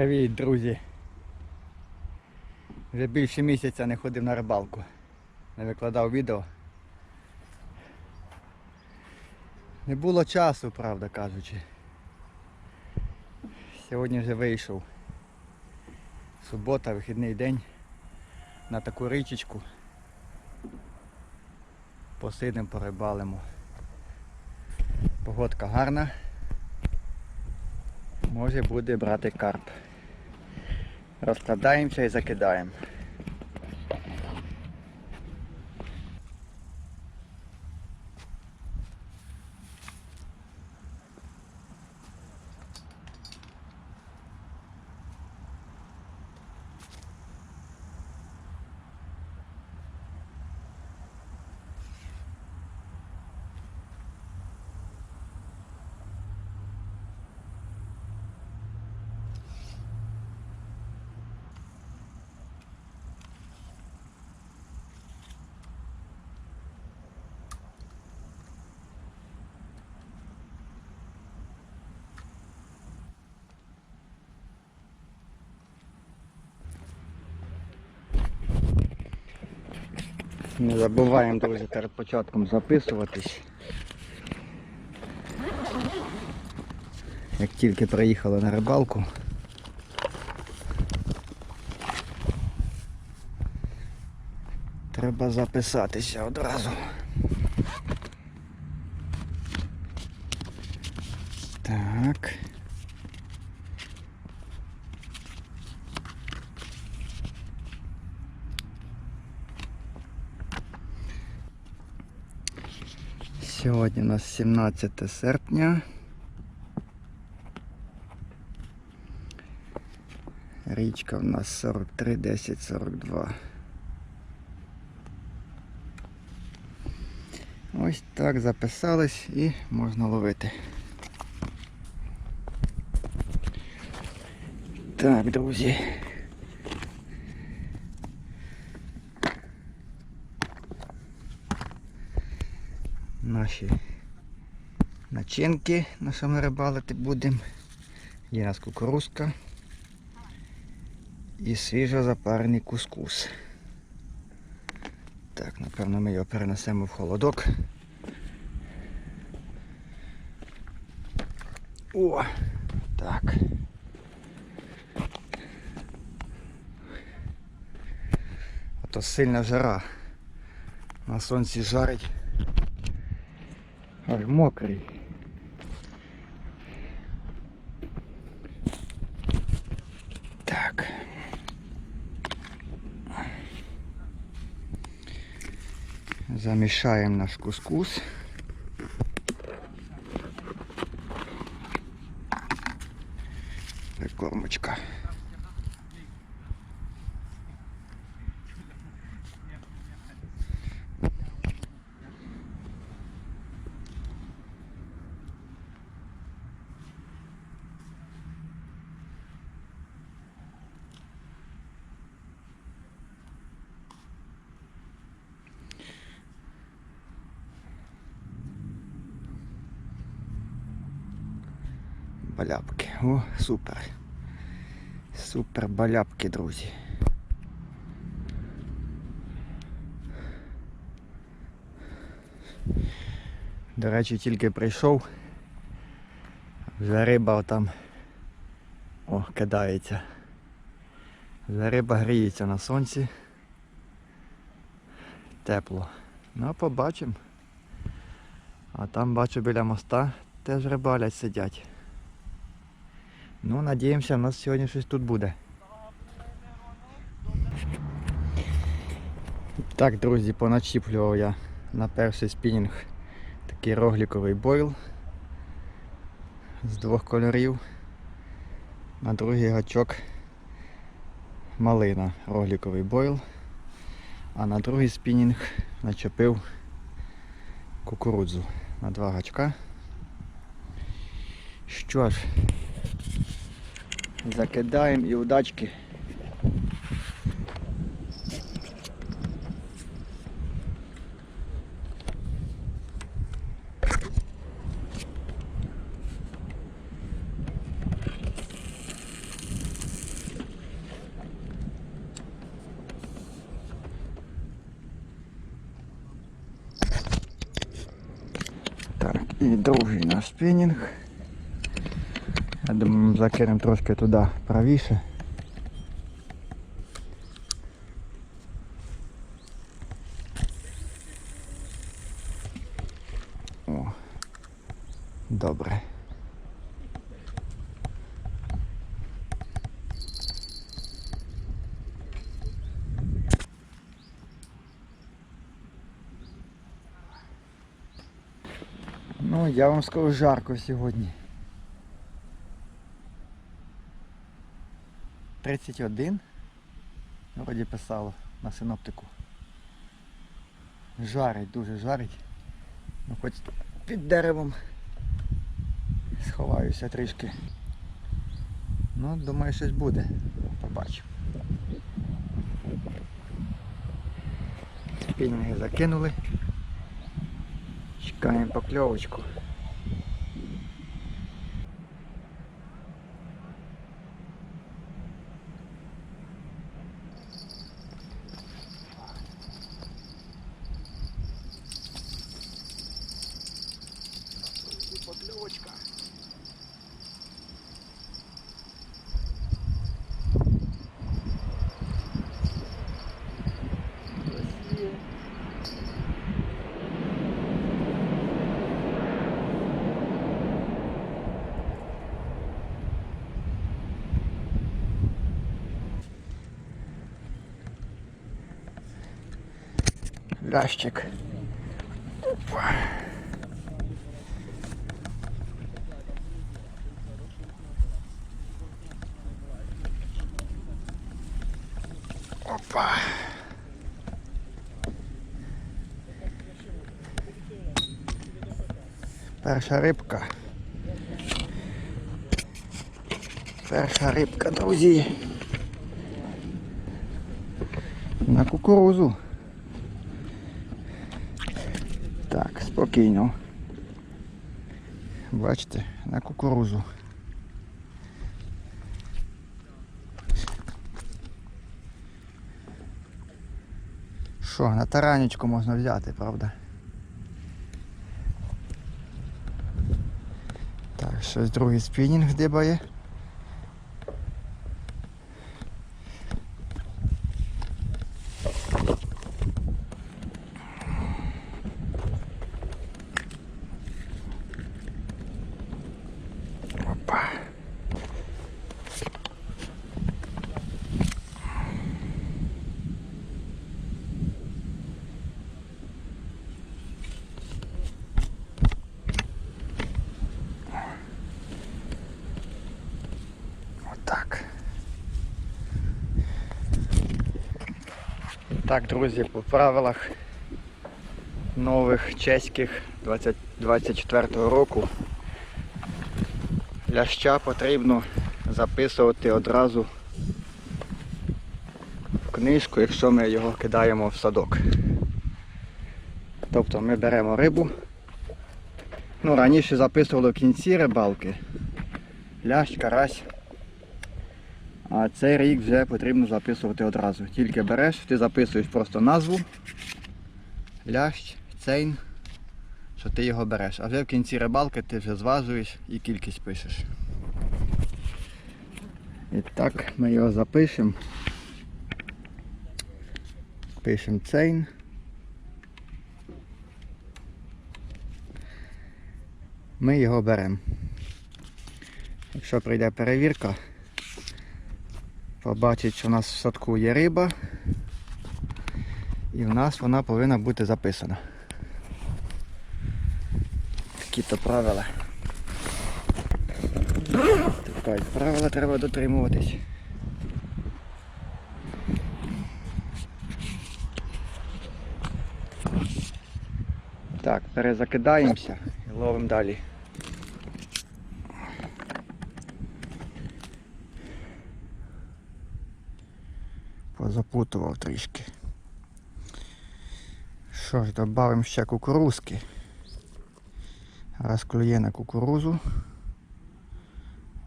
Привіт, друзі. Вже більше місяця не ходив на рибалку. Не викладав відео. Не було часу, правда кажучи. Сьогодні вже вийшов. Субота, вихідний день. На таку річечку. Посидимо, порибалимо. Погодка гарна. Може буде брати карп. Розкладаємося і закидаємо. Не забуваємо, друзі, перед початком записуватись. Як тільки приїхали на рибалку. Треба записатися одразу. Так. Сьогодні у нас 17 серпня. Річка у нас 43, 10, 42. Ось так записались і можна ловити. Так, друзі. Начинки, на що ми рибалити будемо. Є у нас кукурузка і свіжо запарений кускус. Так, напевно ми його перенесемо в холодок. О! Так. А то сильна жара. На сонці жарить. Ой, мокрий. Так. Замішаємо наш кускус. Прикормочка. Баляпки. О, супер. Супер баляпки, друзі. До речі, тільки прийшов. Вже риба там о, кидається. Вже риба гріється на сонці. Тепло. Ну, побачимо. А там бачу біля моста теж рибалять сидять. Ну, надіємося, у нас сьогодні щось тут буде. Так, друзі, поначіплював я на перший спінінг такий рогліковий бойл з двох кольорів. На другий гачок малина рогліковий бойл. А на другий спінінг начепив кукурудзу на два гачка. Що ж, Закидаем и удачки. Так, і другий наш спиннинг. Закинемо трошки туди правіше. О, добре. Ну, я вам скажу жарко сьогодні. 31. Вроді писало на синоптику. Жарить, дуже жарить. Ну хоч під деревом сховаюся трішки. Ну, думаю, щось буде. Побачимо. Спінінги закинули. Чекаємо покльовочку. Лящик. Опа. Опа. Перша рибка. Перша рибка, друзі. На кукурузу. Спокійно. Бачите, на кукурузу. Що, на таранечку можна взяти, правда? Так, щось другий спінінг дибає. Опа. Отак. Так, друзі, по правилах нових чеських 2024 року ляща потрібно записувати одразу в книжку, якщо ми його кидаємо в садок. Тобто ми беремо рибу. Ну, раніше записували в кінці рибалки. Лящ, карась. А цей рік вже потрібно записувати одразу. Тільки береш, ти записуєш просто назву, лящ, цейн, що ти його береш. А вже в кінці рибалки ти вже зважуєш і кількість пишеш. І так ми його запишемо. Пишемо цейн. Ми його беремо. Якщо прийде перевірка, побачить, що у нас в садку є риба, і в нас вона повинна бути записана. Такі то правила. Так, правила треба дотримуватись. Так, перезакидаємося і ловимо далі. Позапутував трішки. Що ж, додамо ще кукурузки. Раз клює на кукурузу.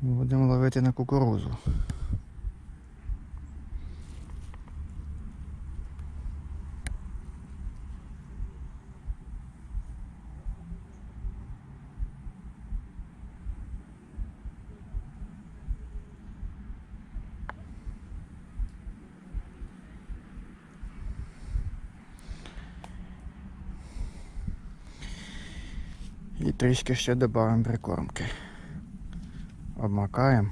Будемо ловити на кукурузу. Трішки ще додаємо прикормки. Обмакаємо.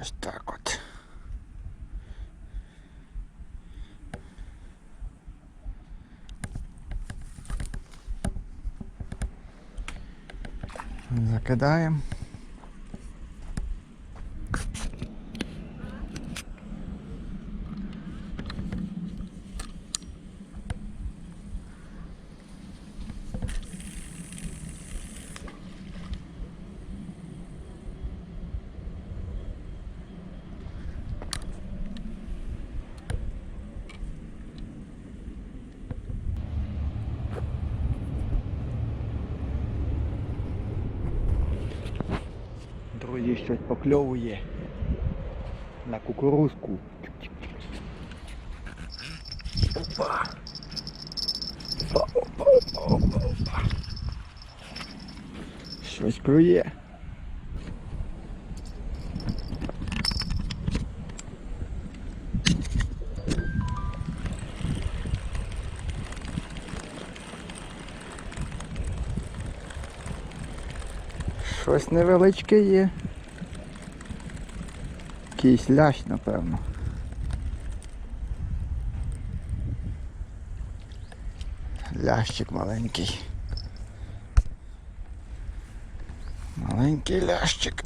Ось так от. Закидаємо. Друзі, щось покльовує на кукурузку. Опа. Опа, опа, опа, опа. Щось клює. Щось невеличке є. Якийсь лящ, напевно. Лящик маленький. Маленький лящик.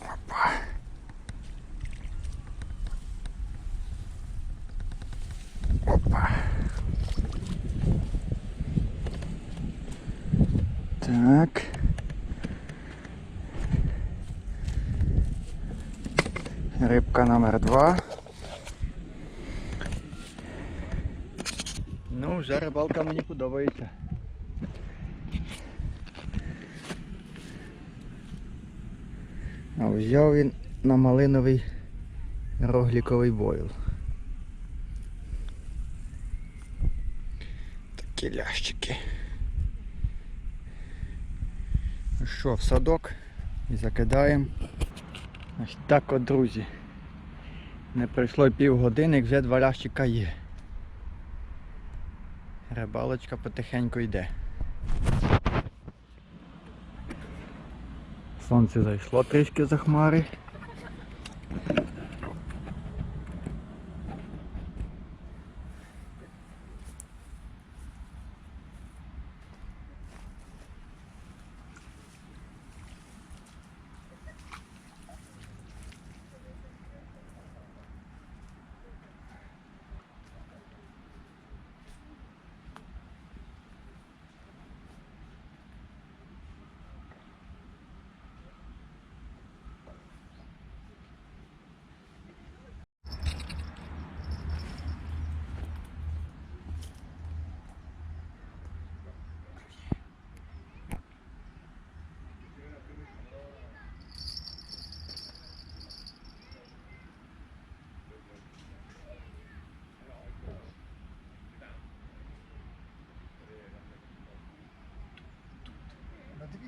Опа. Опа. Так. Рибка номер два. Ну, вже рибалка мені подобається. А взяв він на малиновий рогліковий бойл. Такі лящики. Ну що, в садок і закидаємо. Ось так от, друзі. Не пройшло пів години, вже два лящика є. Рибалочка потихеньку йде. Сонце зайшло трішки за хмари.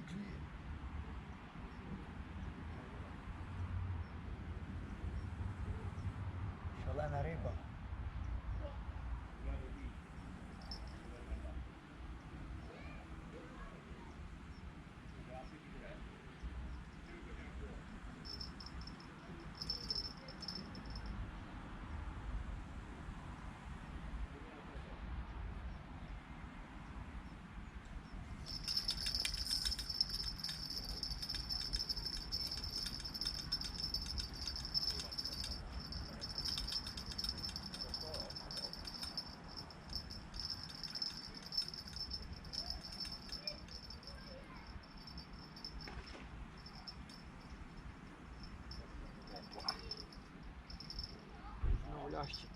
На дві клює. Шалена риба. Знову лящик.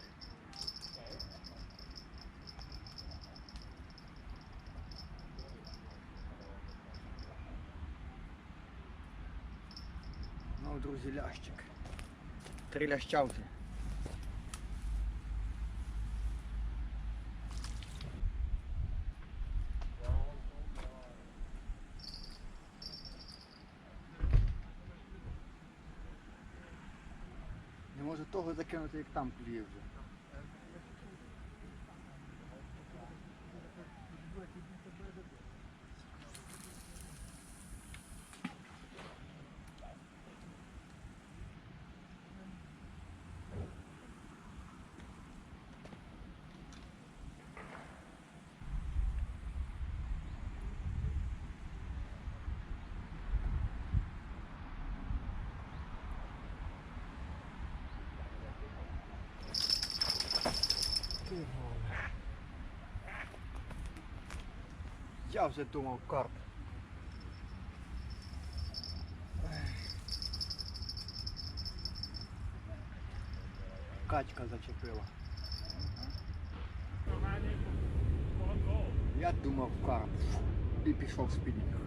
Ну, друзі, лящик. Три ляща вже. може того закинути, як там клює вже. Я вже думав карп. Качка зачепила. Я думав карп. І пішов спінінг.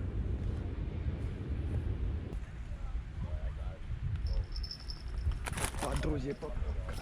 А, друзі, покльовка.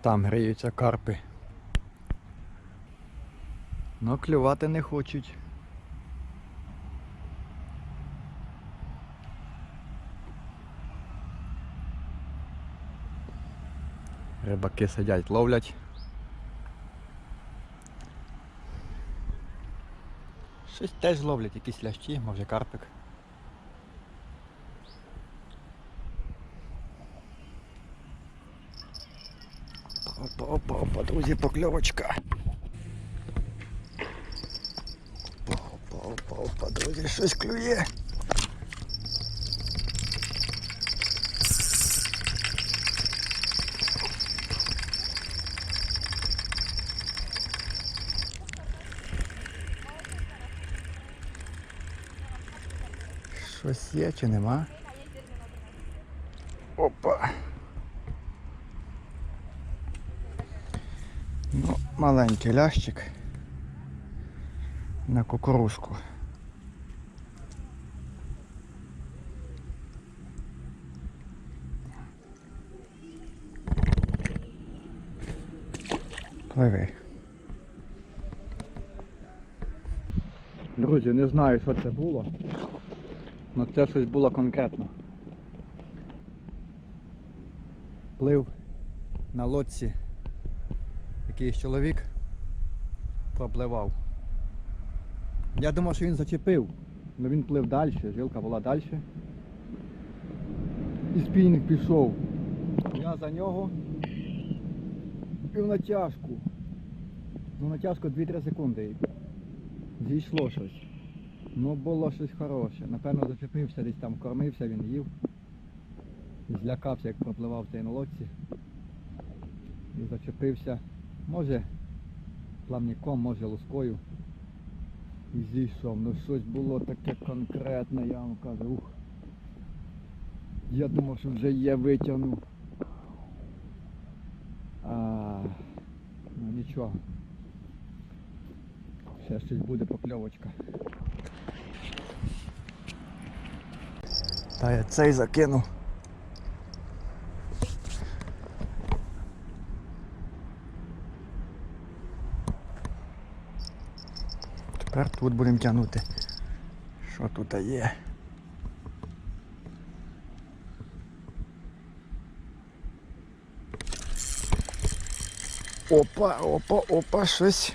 Там гриються карпи. Ну, клювати не хочуть. Рибаки сидять, ловлять. Щось теж ловлять, якісь лящі, може карпик. Опа, опа, опа, друзі, покльовочка. Опа, опа, опа, опа, друзі, щось клює. Щось є чи нема? Опа. Ну, маленький лящик на кукурузку. Пливи. Друзі, не знаю, що це було, але це щось було конкретно. Плив на лодці якийсь чоловік пропливав. Я думав, що він зачепив, але він плив далі, жилка була далі. І спінінг пішов. Я за нього і в натяжку. Ну натяжку 2-3 секунди. Зійшло щось. Ну було щось хороше. Напевно зачепився, десь там кормився, він їв. Злякався, як пропливав цей на лодці. І зачепився. Може плавником, може лускою. І зійшов. Ну щось було таке конкретне, я вам кажу. Ух. Я думав, що вже є витягнув. А, ну нічого. Ще щось буде покльовочка. Та я цей закину. Тепер тут будемо тягнути. Що тут є? Опа, опа, опа, щось.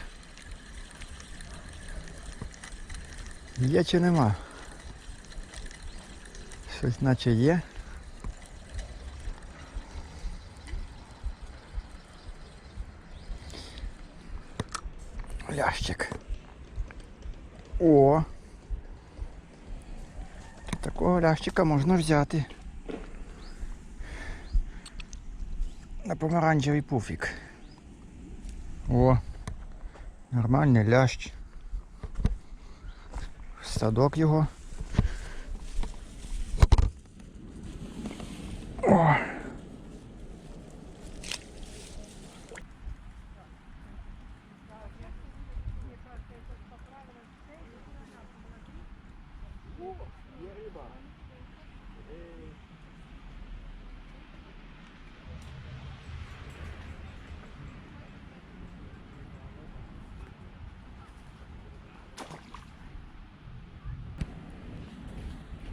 Є чи нема? Щось наче є. лящика можна взяти на помаранчевий пуфік. О, нормальний лящ. Садок його.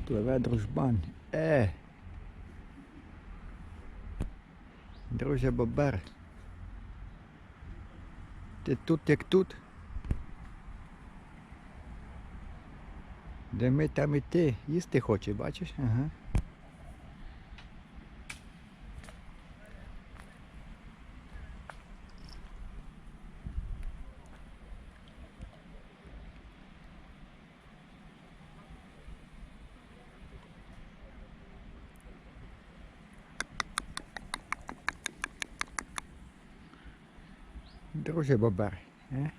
Пливе дружбан. Е. Друже Бобер. Ти тут як тут? Де ми там і ти? Їсти хоче, бачиш? Ага. Друже Бобер. Е?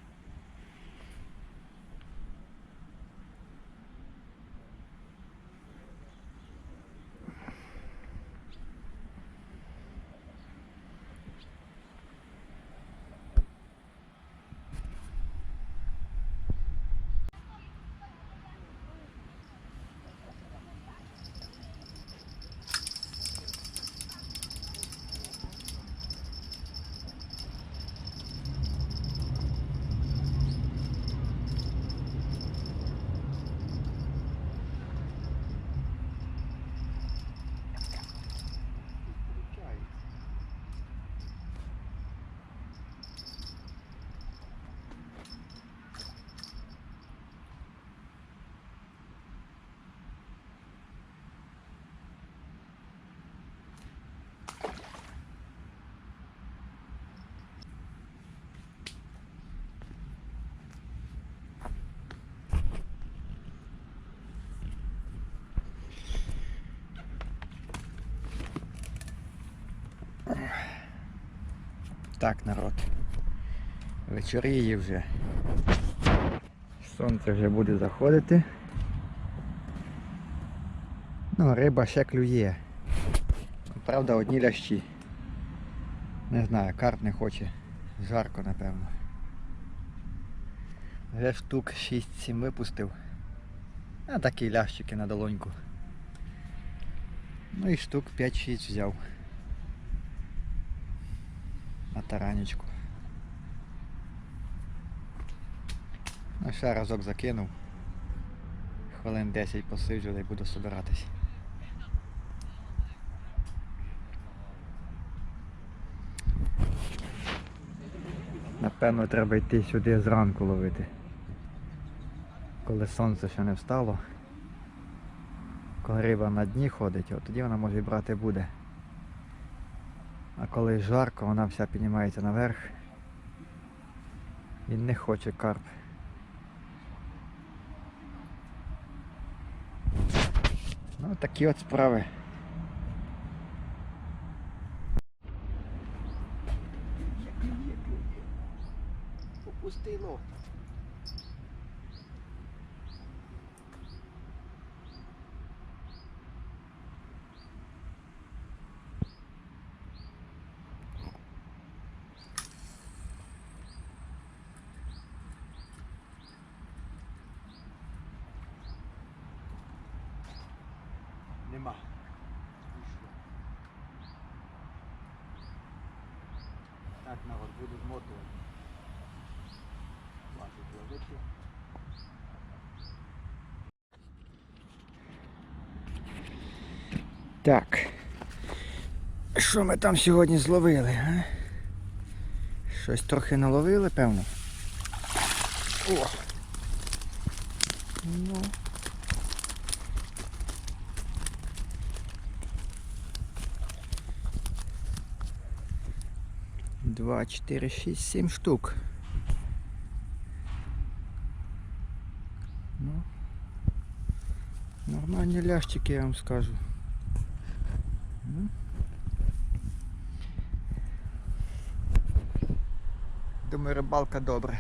Так, народ. Вечоріє вже. Сонце вже буде заходити. Ну, риба ще клює. Правда, одні лящі. Не знаю, карп не хоче. Жарко, напевно. Вже штук 6-7 випустив. А такі лящики на долоньку. Ну і штук 5-6 взяв. На таранечку. Ну, ще разок закинув. Хвилин 10 посиджу й буду собиратись. Напевно, треба йти сюди зранку ловити. Коли сонце ще не встало. Коли риба на дні ходить, от тоді вона може і брати буде. А коли жарко, вона вся піднімається наверх і не хоче карп. Ну такі от справи. Попустило. Нема. Так, народ, буду змотувати. Хватить ловити. Так. Що ми там сьогодні зловили, а? Щось трохи наловили, певно. О! Ну. Два, чотири, шість, сім штук. Ну, нормальні лящики, я вам скажу. думаю, рибалка добре.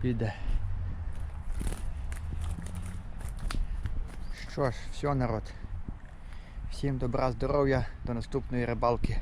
Піде. Що ж, все народ. Всім добра, здоров'я, до наступної рибалки.